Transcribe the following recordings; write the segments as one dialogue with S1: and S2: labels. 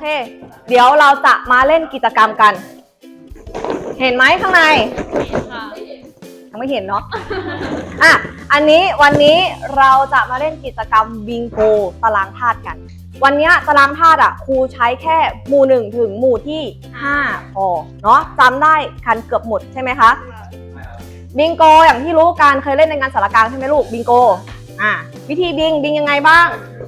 S1: เค เดี๋ยวเราจะมาเล่นกิจกรรมกัน เห็นไหมข้างใน
S2: ค่ะ
S1: ยังไม่เห็นเนาะอะอันนี้วันนี้เราจะมาเล่นกิจกรรมบิงโกตารางธาตุกัน วันเนี้ยตารางธาตุอะครูใช้แค่หมู่หนึ่งถึงหมู่ที่ห้าพอเนาะจำได้คันเกือบหมดใช่ไหมคะบิงโกอย่างที่รู้การเคยเล่นในงานสารกลางใช่ไหมลูกบิงโกอะวิธีบิงบิงยังไงบ้าง
S2: บิง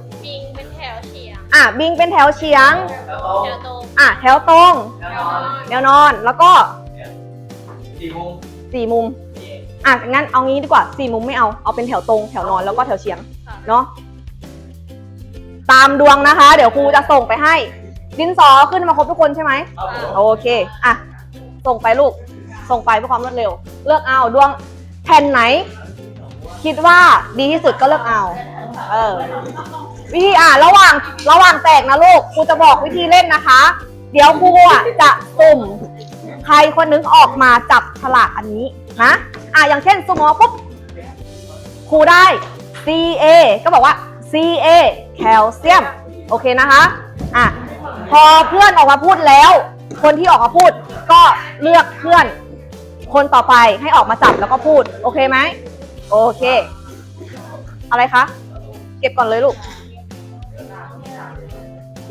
S1: อะบิงเป็นแถวเฉียง
S2: แถวตรง
S1: อะแถวตรง
S2: แถวนอน
S1: แนวนอนแล้วก็
S3: สี่โมง
S1: สี่มุมอะงั้นเอางี้ดีกว่าสี่มุมไม่เอาเอาเป็นแถวตรงแถวนอนแล้วก็แถวเฉียง
S2: ค่ะ
S1: เนาะตามดวงนะคะ เดี๋ยวครูจะส่งไปให้ ดินสอขึ้นมาครบทุกคนใช่ไหม
S3: ครับผม
S1: โอเค อะ ส่งไปลูก ส่งไปเพื่อความรวดเร็ว เลือกเอาดวงแผ่นไหน คิดว่าดีที่สุดก็เลือกเอา เออ วิธีอะระหว่างระหว่างแตกนะลูกครูจะบอกวิธีเล่นนะคะ เดี๋ยวครูอะจะสุ่ม ใครคนนึงออกมาจับฉลากอันนี้นะอะอย่างเช่นสมมติปุ๊บครูได้ CA ก็บอกว่า CA แคลเซียมโอเคนะคะอะพอเพื่อนออกมาพูดแล้ว คนที่ออกมาพูดก็เลือกเพื่อน คนต่อไปให้ออกมาจับแล้วก็พูด โอเคไหมโอเค อะไรคะ เก็บก่อนเลยลูก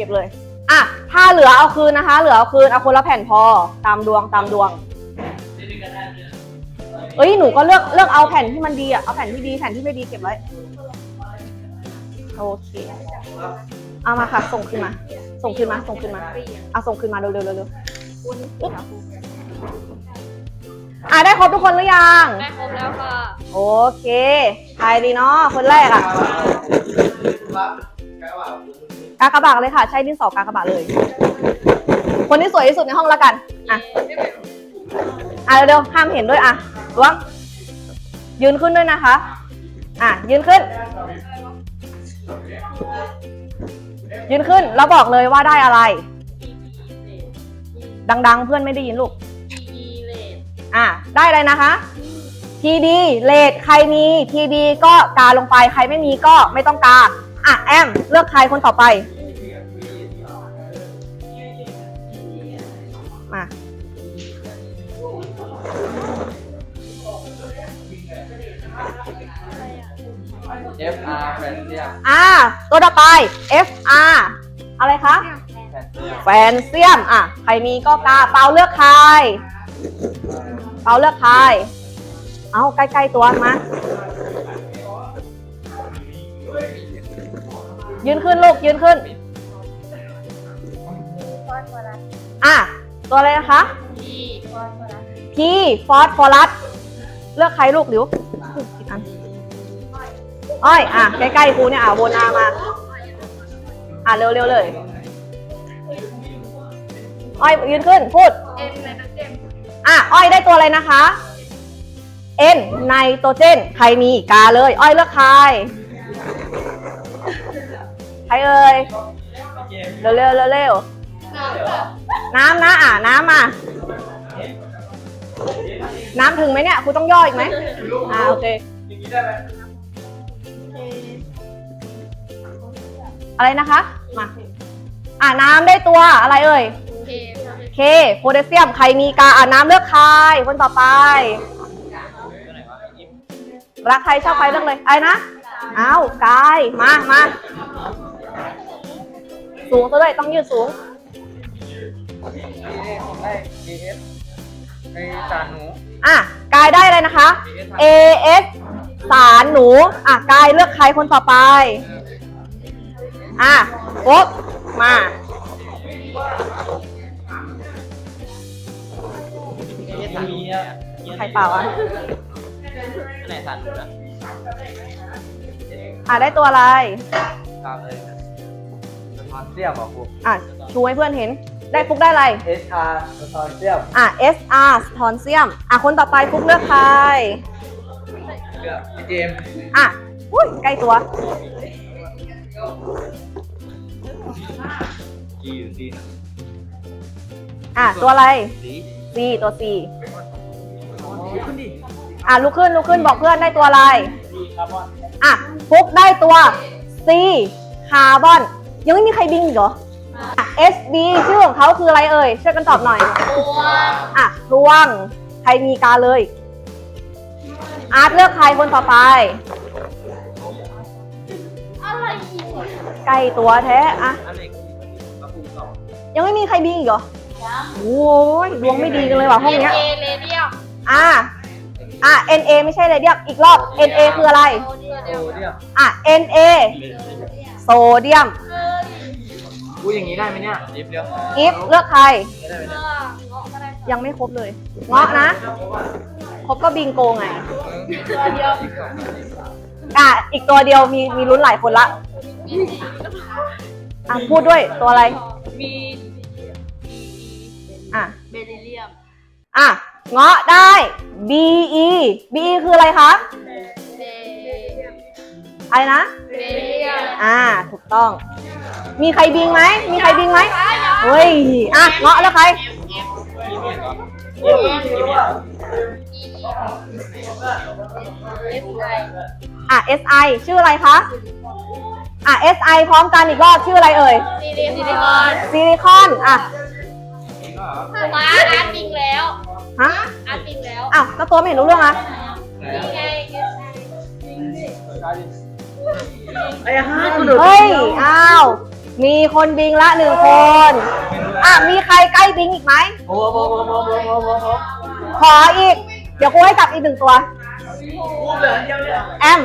S1: ก็บเลย อะ ถ้าเหลือเอาคืนนะคะ เหลือเอาคืน เอาคนละแผ่นพอ ตามดวงตามดวง เอ้ย หนูก็เลือกเลือกเอาแผ่นที่มันดีอะเอาแผ่นที่ดี แผ่นที่ไม่ดีเก็บไว้ โอเค เอามาค่ะ ส่งคืนมา ส่งคืนมา ส่งคืนมาเอาส่งคืนมาเร็วๆเร็วๆเร็วอึ๊บอะได้ครบทุกคนหรือยัง
S2: ได้ครบแล้วค่ะ
S1: โอเค ใครดีเนาะ คนแรกอะ กากบาทเลยค่ะ ใช้ดินสอกากบาทเลย คนที่สวยที่สุดในห้องละกัน อะ อะเร็วๆห้ามเห็นด้วยอะล้วงยืนขึ้นด้วยนะคะ อะ ยืนขึ้น ยืนขึ้นแล้วบอกเลยว่าได้อะไร ดังๆ เพื่อนไม่ได้ยินลูก
S2: ทีเลด
S1: อะ ได้อะไรนะคะ ทีดีเลทใครมีทีดีก็กาลงไป ใครไม่มีก็ไม่ต้องกา อะแอม เลือกใครคนต่อไป มา
S3: เอฟอาร์แฟนเซียม
S1: อ่า ตัวต่อไป FR อะไรคะ
S3: แฟนเซียม
S1: แฟนเซียม อะ ใครมีก็กาเปาเลือกใคร เปาเลือกใคร เอาใกล้ๆตัวมา ยืนขึ้นลูกยืนขึ้นอะ ตัวอะไรนะคะ
S2: ที
S1: พีฟอสฟอรัสเลือกใครลูกหลิวผิดอันอ้อยอะใกล้ๆครูเนี่ยอะวนามา อะเร็วๆเลย อ้อยยืนขึ้นพูด
S2: เอ็มไนโตรเจน
S1: อะอ้อยได้ตัวอะไรนะคะ N ไนโตรเจน ใครมีกาเลย อ้อยเลือกใคร ครเอ่ยเร็วๆเร็วๆเร็วๆน้ำนะอะน้ำมาน้ำถึงไหมเนี่ยครูต้องย่ออีกไหมอ่าโอเค
S3: อย่างนี้ได้ไหม
S1: อะไรนะคะมาอ่าน้ำได้ตัวอะไรเอ่ย
S2: เค
S1: เคโพแทสเซียมใครมีกาอ่าน้ำเลือกใครคนต่อไปรักใครชอบใครเลือกเลยอะไรนะอ้าวกายมามา สูงซะด้วยต้องยืดสูง
S3: นี่ผมได้เอฟในจานหนู
S1: อะกายได้อะไรนะคะ A S สารหนู อะกายเลือกใครคนต่อไป อะโอ๊บมา
S3: มีอะ
S1: ใครเปล่าอะ
S3: ไหนจานหนูนะ
S1: อะได้ตัวอะไร
S3: ครับเลย สะท้อนเซียมอะครู
S1: อะชูให้เพื่อนเห็น ได้ฟุกได้อะไร
S3: เอสอาร์สะท้อนเซียม
S1: อะ S R สทอนเซียมอะคนต่อไปฟุกเลือกใคร
S3: เลือกพี่เจมส์
S1: อะอุ้ยใกล้ตัว
S3: จีอยู่ซี
S1: อะตัวอะไร
S3: สี
S1: C ตัว C อะลุกขึ้นลุกขึ้นบอกเพื่อนได้ตัวอะไร
S3: ดีคาร์บอน
S1: อะฟุกได้ตัว C คาร์บอน ยังไม่มีใครบิงอีกเหรอ
S2: ม
S1: อะ SB ชื่อของเขาคืออะไรเอ่ย ช่วยกันตอบหน่อย
S2: ตัว
S1: อะรวง ใครมีกาเลย อาร์ตเลือกใครคนต่อไป
S2: อะไรอีก
S1: ใกล้ตัวแท้อะ
S3: อันเล็กมาปรุงต่อ
S1: ยังไม่มีใครบิงอีกเหรอโอ้ยดวงไม่ดีกันเลยว่ะห้องเนี้ย
S2: เอเรเดียม
S1: อะ อะ NA ไม่ใช่เลยเดียมอีกรอบ NA คืออะไร
S2: โซเดีย
S3: โอ้เดียว
S1: อะ NA โซเดียม
S2: เอ้ย
S3: พูดอย่างนี้ได้ไหมเนี่ยยิบเดียว
S1: กิฟเลือกใคร
S3: ได้ไหม
S2: เลื
S3: เนี่ย
S2: อกเงาะก็ได้
S1: ยังไม่ครบเลยเงาะนะ ครบก็บิงโกไง
S2: ตัวเดียว
S1: อะ อีกตัวเดียวมีมีลุ้นหลายคนละ อะ พูดด้วยตัวอะไร
S2: มี
S1: อะ
S2: เบริเลียม
S1: อะ เงาะได้ BE BE คืออะไรคะ
S2: เบ
S1: อะไรนะ
S2: เบริเลียม
S1: อ่า ถูกต้อง มีใครบิงไหม มีใครบิงไหมเฮ้ย อะเงาะแล้วใคร
S2: เอฟไอ
S1: อะ SI ชื่ออะไรคะ อะ SI พร้อมกันอีกรอบชื่ออะไรเอ่ย
S2: ซีเรียมซิลิคอน
S1: ซิลิคอน อะ
S2: มาอาร์ตบิงแล้ว
S1: ฮะ
S2: อาร์ตบิงแล้ว
S1: อ้าวแล้วตัวไม่เห็นรู้เรื่องอะ
S2: นี่ไง
S3: ไอ้ฮะ
S1: เฮ้ย อ้าว มีคนบิงละหนึ่งคน อะ มีใครใกล้บิงอีกไหม
S3: โอ้โหโอ้โหโอ้โหโอ้โหโอ้โห
S1: ขออีก เดี๋ยวครูให้จับอีกหนึ่งตัว
S3: พูดเหลือเดียวเนี่ย
S1: แอม